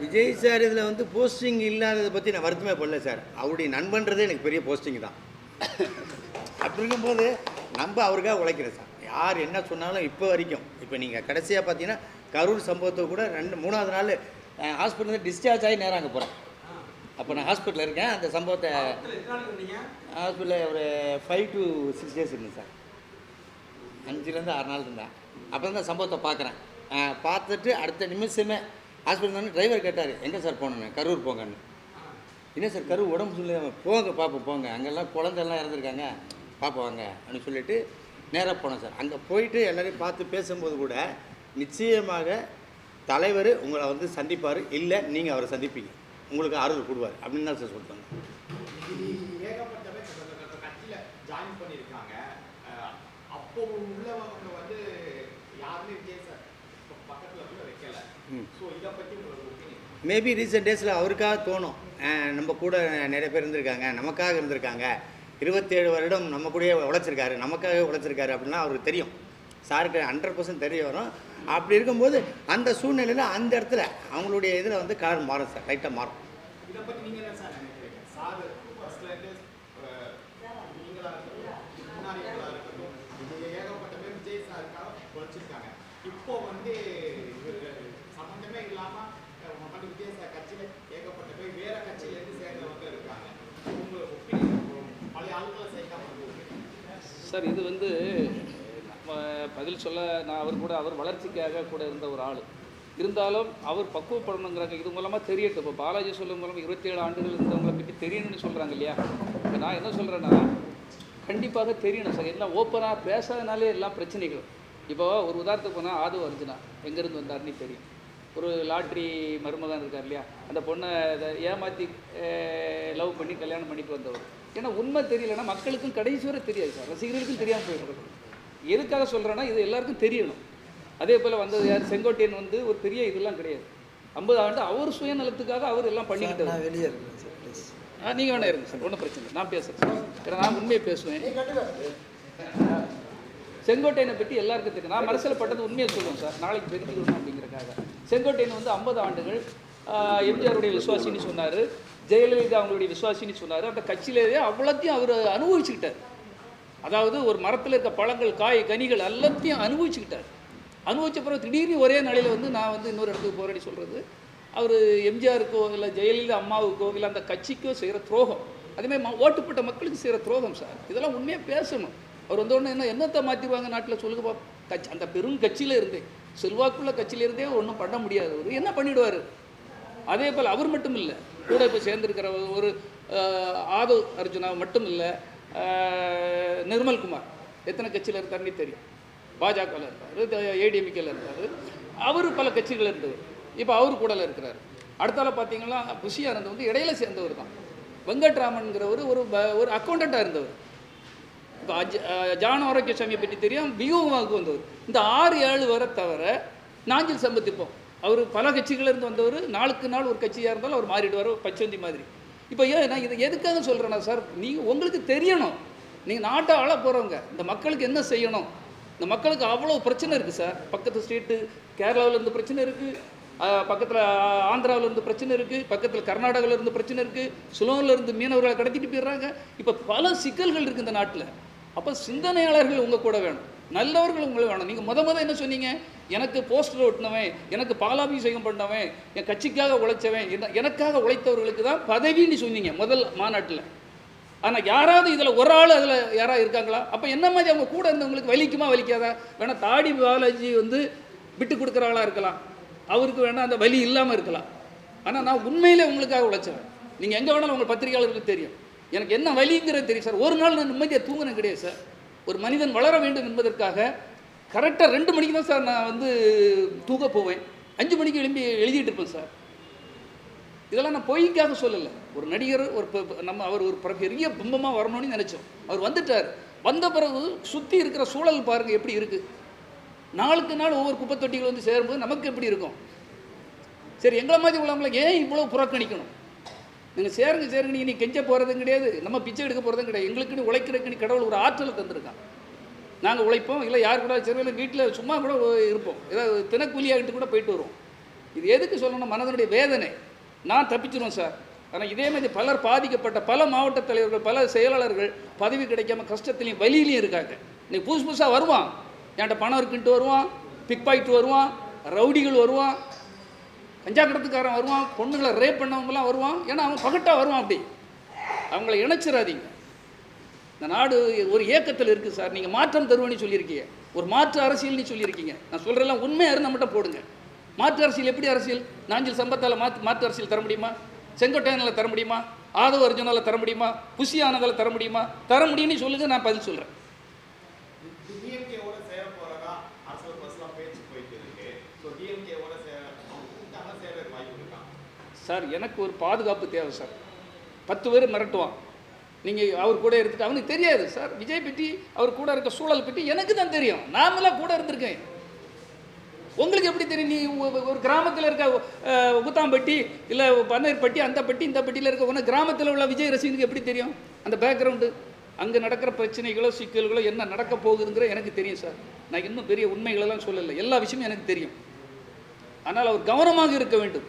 Speaker 4: விஜய் சார் இதில் வந்து போஸ்டிங் இல்லாததை பற்றி நான் வருத்தமே பண்ணல சார். அவருடைய நண்பன்றதே எனக்கு பெரிய போஸ்டிங் தான். அப்படி இருக்கும்போது நம்ம அவருக்காக உழைக்கிறேன் சார். யார் என்ன சொன்னாலும் இப்போ வரைக்கும் இப்போ நீங்கள் கடைசியாக பார்த்தீங்கன்னா கரூர் சம்பவத்தை கூட ரெண்டு மூணாவது நாள் ஹாஸ்பிட்டலில் டிஸ்சார்ஜ் ஆகி நேரம் அங்கே போகிறேன் அப்போ நான் ஹாஸ்பிட்டலில் இருக்கேன். அந்த சம்பவத்தை ஹாஸ்பிட்டலில் ஒரு ஃபைவ் டு சிக்ஸ் டேஸ் இருந்தேன் சார். அஞ்சுலேருந்து ஆறு நாள் இருந்தேன். அப்புறம் தான் சம்பவத்தை பார்க்குறேன். பார்த்துட்டு அடுத்த நிமிஷமே ஹாஸ்பிட்டல் வந்து டிரைவர் கேட்டார் எங்கே சார் போகணுன்னு கரூர் போங்கன்னு. என்ன சார் கரூர் உடம்பு சொல்லி போங்க பார்ப்போம் போங்க. அங்கெல்லாம் குழந்தைலாம் இறந்துருக்காங்க. பார்ப்போம் வாங்க. அப்படின்னு சொல்லிட்டு நேராக போனேன் சார். அங்கே போயிட்டு எல்லாரையும் பார்த்து பேசும்போது கூட நிச்சயமாக தலைவர் உங்களை வந்து சந்திப்பார். இல்லை நீங்கள் அவரை சந்திப்பீங்க. உங்களுக்கு ஆறுதல் கொடுவார் அப்படின்னு தான் சார்
Speaker 5: ஒப்பீனியன்
Speaker 4: மேபி ரீசெண்ட் டேஸில் அவருக்காக தோணும். நம்ம கூட நிறைய பேர் இருந்திருக்காங்க. நமக்காக இருந்திருக்காங்க. இருபத்தேழு வருடம் நம்ம கூடயே உழைச்சிருக்காரு. நமக்காக உழைச்சிருக்காரு அப்படின்னா அவருக்கு தெரியும். சாருக்கு ஹண்ட்ரட் பர்சன்ட் தெரிய வரும். அப்படி இருக்கும்போது அந்த சூழ்நிலையில் அந்த இடத்துல அவங்களுடைய இதில் வந்து கலர் மாறும் சார் லைட்டாக மாறும்.
Speaker 5: இப்போ வந்து இவரு சம்மந்தமே இல்லாம சார் கட்சியில ஏகப்பட்ட பேர் வேற கட்சியில இருந்து சேர்ந்தவங்க இருக்காங்க. உங்க ஒப்பீனியன் பழைய ஆட்களை சேர்க்காம
Speaker 2: சார் இது வந்து பதில் சொல்ல நான் அவர் கூட அவர் வளர்ச்சிக்காக கூட இருந்த ஒரு ஆள். இருந்தாலும் அவர் பக்குவப்படணுங்கிறாங்க. இது மூலமாக தெரியட்டும். இப்போ பாலாஜி சொல்லும் மூலமாக இருபத்தேழு ஆண்டுகள் இருந்தவங்களை பற்றி தெரியணும்னு சொல்கிறாங்க இல்லையா? இப்போ நான் என்ன சொல்கிறேன்னா கண்டிப்பாக தெரியணும் சார். எல்லாம் ஓப்பனாக பேசாதனாலே எல்லாம் பிரச்சனைகள். இப்போ ஒரு உதாரணத்துக்கு போனால் ஆதவ அர்ஜுனா எங்கேருந்து வந்தாருன்னு தெரியும். ஒரு லாட்ரி மருமகன் இருக்கார் இல்லையா? அந்த பொண்ணை இதை ஏமாற்றி லவ் பண்ணி கல்யாணம் பண்ணிட்டு வந்தவர். ஏன்னா உண்மை தெரியலன்னா மக்களுக்கும் கடைசி வரை தெரியாது சார். ரசிகர்களுக்கும் தெரியாமல் போயிடும் எதுக்காக சொல்கிறேன்னா இது எல்லாருக்கும் தெரியணும். அதே போல் வந்தது யார்? செங்கோட்டையன் வந்து ஒரு பெரிய இதெல்லாம் கிடையாது. ஐம்பது ஆண்டு அவர் சுயநலத்துக்காக அவர் எல்லாம்
Speaker 3: சார்,
Speaker 2: பண்ணிக்கிட்டு
Speaker 3: நான் வெளியே இருக்கிறேன் சார் ப்ளீஸ்
Speaker 2: நீங்கள் வேணா இருங்க சார் ஒன்றும் பிரச்சனை இல்லை. நான் பேசுகிறேன் சார். ஏன்னா நான் உண்மையை பேசுவேன். செங்கோட்டையனை பற்றி எல்லாருக்கும் தெரியும். நான் மனசில் பட்டது உண்மையை சொல்லுவேன் சார். நாளைக்கு தெரிஞ்சுக்கணும் அப்படிங்கிறக்காக செங்கோட்டையன் வந்து ஐம்பது ஆண்டுகள் எம்ஜிஆருடைய விசுவாசின்னு சொன்னார். ஜெயலலிதா அவங்களுடைய விசுவாசின்னு சொன்னார். அந்த கட்சியிலேயே அவ்வளோத்தையும் அவர் அனுபவிச்சுக்கிட்டார். அதாவது ஒரு மரத்தில் இருக்க பழங்கள் காய் கனிகள் எல்லாத்தையும் அனுபவிச்சுக்கிட்டார். அனுபவிச்ச பிறகு திடீர்னு ஒரே நாளையில் வந்து நான் வந்து இன்னொரு இடத்துக்கு போகிறேன்னு சொல்கிறது அவர் எம்ஜிஆருக்கோ இல்லை ஜெயலலிதா அம்மாவுக்கோ இல்லை அந்த கட்சிக்கோ செய்கிற துரோகம். அதேமாதிரி ம ஓட்டுப்பட்ட மக்களுக்கு செய்கிற துரோகம் சார். இதெல்லாம் உண்மையாக பேசணும். அவர் வந்த உடனே என்ன என்னத்தை மாற்றிடுவாங்க நாட்டில் சொல்லுங்க பா கட்சி அந்த பெரும் கட்சியில் இருந்தே செல்வாக்குள்ள கட்சியில இருந்தே ஒன்றும் பண்ண முடியாது. அவர் என்ன பண்ணிவிடுவார் அதே போல் அவர் மட்டும் இல்லை கூட இப்போ சேர்ந்திருக்கிற ஒரு ஆதவ் அர்ஜுனா மட்டும் இல்லை நிர்மல்குமார் எத்தனை கட்சியில் இருக்காருன்னு தெரியும். பாஜகவில் இருக்கார் ஏடிஎம்கேல இருந்தார் அவர் பல கட்சிகள் இருந்தவர் இப்போ அவர் கூடல இருக்கிறார். அடுத்தால பார்த்தீங்கன்னா புஷி ஆனந்த் வந்து இடையில சேர்ந்தவர் தான். வெங்கட்ராமன்கிறவர் ஒரு ப- ஒரு அக்கௌண்டண்ட்டாக இருந்தவர். இப்போ அஜ் ஜான ஆரோக்கியசாமியை பற்றி தெரியும் பியூமாவுக்கு வந்தவர். இந்த ஆறு ஏழு வர தவிர நாஞ்சில் சம்பத்திப்போம். அவர் பல கட்சிகளிலிருந்து வந்தவர். நாளுக்கு நாள் ஒரு கட்சியாக இருந்தாலும் அவர் மாறிடுவார் பச்சந்தி மாதிரி. இப்போ ஏன் நான் இதை எதுக்காக சொல்கிறேன்னா சார் நீங்கள் உங்களுக்கு தெரியணும். நீங்கள் நாட்டை ஆள போகிறவங்க இந்த மக்களுக்கு என்ன செய்யணும்? இந்த மக்களுக்கு அவ்வளோ பிரச்சனை இருக்குது சார். பக்கத்து ஸ்டேட்டு கேரளாவில் இருந்து பிரச்சனை இருக்குது பக்கத்தில் ஆந்திராவில் இருந்து பிரச்சனை இருக்குது பக்கத்தில் கர்நாடகாவில் இருந்து பிரச்சனை இருக்குது சுலோனில் இருந்து மீனவர்களை கடத்திட்டு போயிடுறாங்க. இப்போ பல சிக்கல்கள் இருக்குது இந்த நாட்டில். அப்போ சிந்தனையாளர்கள் உங்கள் கூட வேணும். நல்லவர்கள் உங்களை வேணும். நீங்கள் முத முத என்ன சொன்னீங்க? எனக்கு போஸ்டர் ஒட்டினவன் எனக்கு பாலாபிஷேகம் பண்ணவன் என் கட்சிக்காக உழைச்சவன் என்ன எனக்காக உழைத்தவர்களுக்கு தான் பதவின்னு சொன்னீங்க முதல் மாநாட்டில். ஆனால் யாராவது இதில் ஒரு ஆள் அதில் யாராவது இருக்காங்களா? அப்போ என்ன மாதிரி அவங்க கூட இருந்தவங்களுக்கு வலிக்குமா வலிக்காதா? வேணால் தாடி பாலாஜி வந்து விட்டு கொடுக்குற ஆளாக இருக்கலாம். அவருக்கு வேணால் அந்த வலி இல்லாமல் இருக்கலாம். ஆனால் நான் உண்மையிலே உங்களுக்காக உழைச்சவன். நீங்கள் எங்கே வேணாலும் உங்கள் பத்திரிகையாளர்களுக்கு தெரியும். எனக்கு என்ன வலிங்கிறது தெரியும் சார். ஒரு நாள் நான் நிம்மதியாக தூங்கினேன் கிடையாது சார். ஒரு மனிதன் வளர வேண்டும் என்பதற்காக கரெக்டாக ரெண்டு மணிக்கு தான் சார் நான் வந்து தூங்க போவேன். அஞ்சு மணிக்கு எழும்பி எழுதிட்டு இருப்பேன் சார். இதெல்லாம் நான் பொய்க்காக சொல்லலை. ஒரு நடிகர் ஒரு ப- நம்ம அவர் ஒரு பெரிய பிம்பமாக வரணும்னு நினச்சோம். அவர் வந்துட்டார். வந்த பிறகு சுற்றி இருக்கிற சூழல் பாருங்கள் எப்படி இருக்குது நாளுக்கு நாள் ஒவ்வொரு குப்பை தொட்டிகள் வந்து சேரும்போது நமக்கு எப்படி இருக்கும்? சரி எங்களை மாதிரி உள்ளவங்களை ஏன் இவ்வளோ புறக்கணிக்கணும்? நீங்கள் சேருங்க சேருங்க நீ கெஞ்ச போகிறதும் கிடையாது. நம்ம பிச்சை எடுக்க போகிறதும் கிடையாது. எங்களுக்குன்னு உழைக்கிறதுக்குன்னு நீ கடவுள் ஒரு ஆற்றலை தந்திருக்கான். நாங்கள் உழைப்போம். இல்லை யார் கூட சரி இல்லை வீட்டில் சும்மா கூட இருப்போம். ஏதாவது தினக்கூலியாகிட்டு கூட போயிட்டு வருவோம். இது எதுக்கு சொல்லணும்? மனதனுடைய வேதனை. நான் தப்பிச்சிருவேன் சார். ஆனால் இதே மாதிரி பலர் பாதிக்கப்பட்ட பல மாவட்ட தலைவர்கள் பல செயலாளர்கள் பதவி கிடைக்காம கஷ்டத்துலையும் வலியிலையும் இருக்காங்க. இன்னைக்கு புதுசு புதுசாக வருவான். என்கிட்ட பணம் இருக்குன்ட்டு வருவான். பிக் பாயிட்டு வருவான். ரவுடிகள் வருவான். கஞ்சா கடத்துக்காரன் வருவான் பொண்ணுங்களை ரேப் பண்ணவங்கலாம் வருவான். ஏன்னா அவன் பகட்டாக வருவான் அப்படி. அவங்கள இணைச்சிடாதீங்க இந்த நாடு ஒரு ஏக்கத்தில் இருக்குது சார். நீங்கள் மாற்றம் தருவேன்னு சொல்லியிருக்கீங்க. ஒரு மாற்று அரசியல்னு சொல்லியிருக்கீங்க. நான் சொல்கிறெல்லாம் உண்மையாக இருந்தால் மட்டும் போடுங்க. மாற்று அரசியல் எப்படி அரசியல்? நாஞ்சில் சம்பத்தால் மாற்று மாற்று அரசியல் தர முடியுமா? செங்கோட்டையனில் தர முடியுமா? ஆதவ அர்ஜுனால தர முடியுமா? புஷி ஆனதால் தர முடியுமா? தர முடியும்னு சொல்லுங்கள் நான் பதில் சொல்கிறேன்
Speaker 5: டிஎம்கேவோட சேர போறதா அரசியல் பஸ்லாம் பேச்சு போயிட்டு இருக்கு ஸோ டிஎம்கேவோட சேர கூட்டாக சேர வாய்ப்பு இருக்கா
Speaker 2: சார் எனக்கு ஒரு பாதுகாப்பு தேவை சார். பத்து பேர் மிரட்டுவான். நீங்கள் அவர் கூட இருந்துட்டு அவனுக்கு தெரியாது சார். விஜய் பற்றி அவர் கூட இருக்க சூழல் பற்றி எனக்கு தான் தெரியும். நாமெல்லாம் கூட இருந்திருக்கேன். உங்களுக்கு எப்படி தெரியும்? நீ ஒரு கிராமத்தில் இருக்க அஹ், உகுத்தாம்பட்டி இல்லை பன்னீர்பட்டி அந்த பட்டி இந்த பட்டியில் இருக்க ஒன்று கிராமத்தில் உள்ள விஜய் ரசிகனுக்கு எப்படி தெரியும்? அந்த பேக்ரவுண்டு அங்கே நடக்கிற பிரச்சனைகளோ சிக்கல்களோ என்ன நடக்க போகுதுங்கிற எனக்கு தெரியும் சார். நான் இன்னும் பெரிய உண்மைகளெல்லாம் சொல்லலை. எல்லா விஷயமும் எனக்கு தெரியும். ஆனால் அவர் கவனமாக இருக்க வேண்டும்.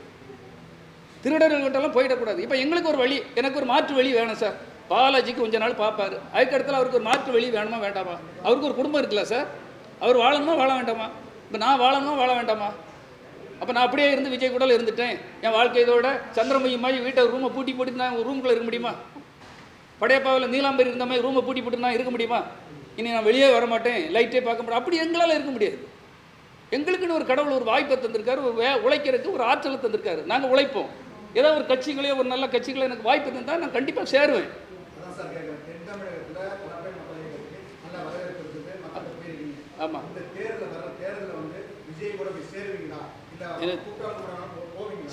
Speaker 2: திருடர்கள்கிட்டலாம் போயிடக்கூடாது. இப்போ எங்களுக்கு ஒரு வழி எனக்கு ஒரு மாற்று வழி வேணும் சார். பாலாஜிக்கு கொஞ்ச நாள் பார்ப்பாரு அதுக்கடுத்தால அவருக்கு ஒரு மாற்று வழி வேணுமா வேண்டாமா? அவருக்கு ஒரு குடும்பம் இருக்குல்ல சார். அவர் வாழணுமா வாழ வேண்டாமா? இப்போ நான் வாழணுமா வாழ வேண்டாமா? அப்போ நான் அப்படியே இருந்து விஜய் கூட இருந்துட்டேன். என் வாழ்க்கை இதோட சந்திரமுகி மாதிரி வீட்டை ரூமை பூட்டி போட்டு நான் ரூமுக்குள்ளே இருக்க முடியுமா? படையப்பாவில் நீலாம்பரி இருந்த மாதிரி ரூமை பூட்டி போட்டு நான் இருக்க முடியுமா? இனி நான் வெளியே வர மாட்டேன் லைட்டே பார்க்க மாட்டேன் அப்படி எங்களால் இருக்க முடியாது. எங்களுக்குன்னு ஒரு கடவுள் ஒரு வாய்ப்பை தந்திருக்காரு. ஒரு வே உழைக்கிறதுக்கு ஒரு ஆற்றலை தந்திருக்காரு. நாங்கள் உழைப்போம். ஏதோ ஒரு கட்சிகளே ஒரு நல்ல கட்சிகளே எனக்கு வாய்ப்பு தந்தால் நான் கண்டிப்பாக சேருவேன். ஆமாம்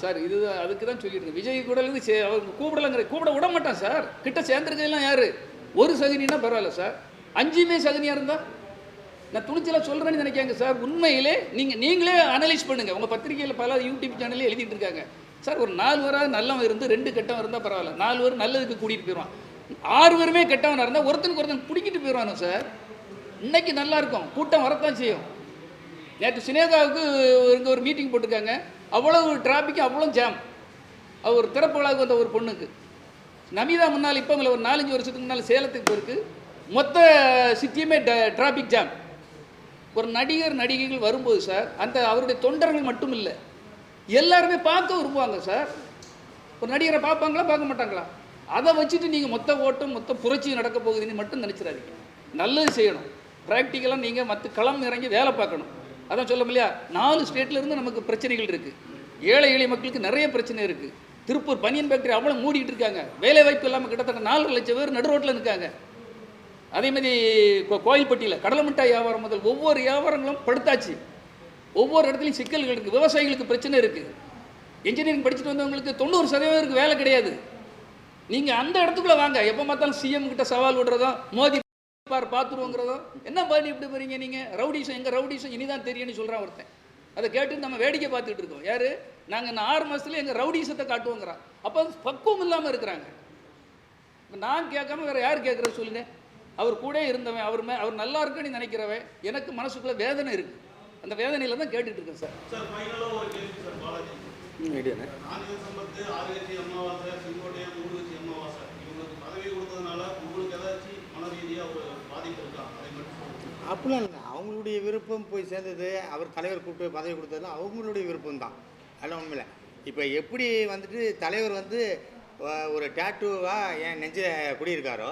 Speaker 2: சார் இது அதுக்கு தான் சொல்லிட்டு இருக்கேன். விஜய் கூட இருந்து சே அவர் கூப்பிடலங்கிற கூப்பிட விட மாட்டான் சார். கிட்ட சேர்ந்துருக்கலாம் யாரு? ஒரு சகுனினா பரவாயில்ல சார். அஞ்சுமே சகுனியாக இருந்தா? நான் துணிச்சலாக சொல்கிறேன்னு நினைக்காங்க சார். உண்மையிலே நீங்கள் நீங்களே அனலைஸ் பண்ணுங்கள் உங்கள் பத்திரிகையில் பல யூடியூப் சேனல்லே எழுதிட்டு இருக்காங்க. சார் ஒரு நாலு வராது நல்லவன் இருந்து ரெண்டு கெட்டவன் இருந்தால் பரவாயில்ல. நாலு பேர் நல்லதுக்கு கூட்டிகிட்டு போயிடுவான் ஆறு பேருமே கெட்டவனாக இருந்தால் ஒருத்தனுக்கு ஒருத்தன் பிடிக்கிட்டு போயிடுவானோ சார்? இன்னைக்கு நல்லா இருக்கும். கூட்டம் வரத்தான் செய்யும். நேற்று சினேகாவுக்கு இங்கே ஒரு மீட்டிங் போட்டிருக்காங்க. அவ்வளவு டிராஃபிக் அவ்வளோ ஜாம் அவர் ஒரு திறப்பு விழாவுக்கு வந்த ஒரு பொண்ணுக்கு. நமிதா முன்னால் இப்போ ஒரு நாலஞ்சு வருஷத்துக்கு முன்னால் சேலத்துக்கு போயிருக்கு. மொத்த சிட்டியுமே டிராஃபிக் ஜாம் ஒரு நடிகர் நடிகைகள் வரும்போது சார் அந்த அவருடைய தொண்டர்கள் மட்டும் இல்லை. எல்லாருமே பார்க்க விரும்புவாங்க சார். ஒரு நடிகரை பார்ப்பாங்களா பார்க்க மாட்டாங்களா? அதை வச்சுட்டு நீங்கள் மொத்த ஓட்டம் மொத்த புரட்சி நடக்க போகுதுன்னு மட்டும் நினச்சிடாதீங்க. நல்லது செய்யணும். ப்ராக்டிக்கலாக நீங்கள் மற்ற களம் இறங்கி வேலை பார்க்கணும். அதான் சொல்ல முடியா நாலு ஸ்டேட்லேருந்து நமக்கு பிரச்சனைகள் இருக்குது ஏழை எளிய மக்களுக்கு நிறைய பிரச்சனை இருக்குது திருப்பூர் பனியன் ஃபேக்டரி அவ்வளோ மூடிட்டு இருக்காங்க. வேலை வாய்ப்பு இல்லாமல் கிட்டத்தட்ட நாலரை லட்சம் பேர் நடு ரோட்டில் இருக்காங்க அதே மாதிரி கோ- கோயில்பட்டியில் கடலை மிட்டாய் வியாபாரம் முதல் ஒவ்வொரு வியாபாரங்களும் படுத்தாச்சு. ஒவ்வொரு இடத்துலையும் சிக்கல்கள் இருக்குது விவசாயிகளுக்கு பிரச்சனை இருக்குது இன்ஜினியரிங் படிச்சுட்டு வந்தவங்களுக்கு தொண்ணூறு சதவீதம் வேலை கிடையாது. நீங்கள் அந்த இடத்துக்குள்ளே வாங்க. எப்போ பார்த்தாலும் சிஎம் கிட்ட சவால் விடுறதும் மோதி பார் பார்த்துருவோங்கிறதும் என்ன பண்ணி இப்படி போகிறீங்க நீங்கள் ரவுடிசம் எங்கள் ரவுடிசம் இனிதான் தெரியும்னு சொல்கிறான் ஒருத்தன். அதை கேட்டு நம்ம வேடிக்கை பார்த்துட்டு இருக்கோம். யார்? நாங்கள் இந்த ஆறு மாதத்துல எங்கள் ரவுடிசத்தை காட்டுவோங்கிறான். அப்போ பக்குவம் இல்லாமல் இருக்கிறாங்க. இப்போ நான் கேட்காம வேறு யார் கேட்குறது சொல்லுங்க? அவர் கூட இருந்தவன் அவர் மே அவர் நல்லா இருக்குன்னு நினைக்கிறவன் எனக்கு மனசுக்குள்ளே வேதனை இருக்குது அந்த வேதனையில தான் கேட்டுட்டு இருக்கேன் சார்.
Speaker 6: சொல்லுங்க.
Speaker 4: அப்படிலாம் இல்லை அவங்களுடைய விருப்பம் போய் சேர்ந்தது அவர் தலைவர் கூப்பிட்டு பதவி கொடுத்ததுலாம் அவங்களுடைய விருப்பம் தான். அதெல்லாம் உண்மையில இப்போ எப்படி வந்துட்டு தலைவர் வந்து ஒரு டேட்டூவாக என் நெஞ்ச குடியிருக்காரோ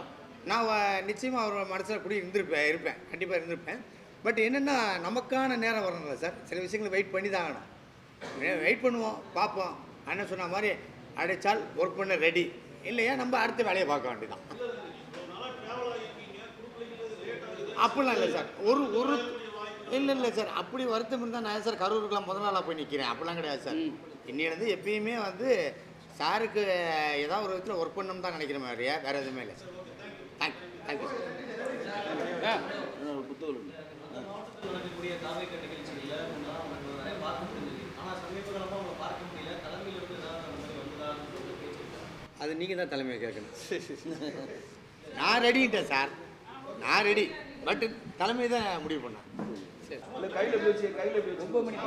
Speaker 4: நான் நிச்சயமாக அவர் மனசில் குடி இருந்திருப்பேன் இருப்பேன். கண்டிப்பாக இருந்திருப்பேன். பட் என்னென்னா நமக்கான நேரம் வரணும்ல சார். சில விஷயங்களை வெயிட் பண்ணி தான் ஆகணும். வெயிட் பண்ணுவோம் பார்ப்போம். அண்ணன் சொன்ன மாதிரி அடைச்சால் ஒர்க் பண்ண ரெடி இல்லையா நம்ம அடுத்த வேலையை பார்க்க வேண்டியதான் அப்படிலாம் இல்லை சார். ஒரு ஒரு இல்லை இல்லை சார். அப்படி வருத்தம் இருந்தால் நான் சார் கரூருக்குலாம் முதல் நாளாக போய் நிற்கிறேன் அப்படிலாம் கிடையாது சார். இன்னிலேருந்து எப்பயுமே வந்து சாருக்கு ஏதாவது ஒரு விதத்தில் ஒர்க் பண்ணணும் தான் நினைக்கிற மாதிரியா? வேறு எதுவுமே இல்லை sir. Thank thank you sir
Speaker 2: ஆ,
Speaker 1: நடக்கக்கூடிய தாவேக்க நிகழ்ச்சிகளில் முன்னெல்லாம் அவங்க நிறைய பார்க்க முடிஞ்சது. ஆனால் சமீப காலமாக அவங்க பார்க்க முடியல. தலைமையில் இருந்து ஏதாவது அந்த மாதிரி வந்ததான்னு சொல்லிட்டு பேச்சு இருக்காங்க.
Speaker 4: அது நீங்கள் தான் தலைமையை கேட்கணும். நான் ரெடின்ட்டேன் சார். நான் ரெடி பட் தலைமை தான் முடிவு பண்ணேன்
Speaker 2: சரி. கையில் கையில் ஒன்பது மணிக்கு.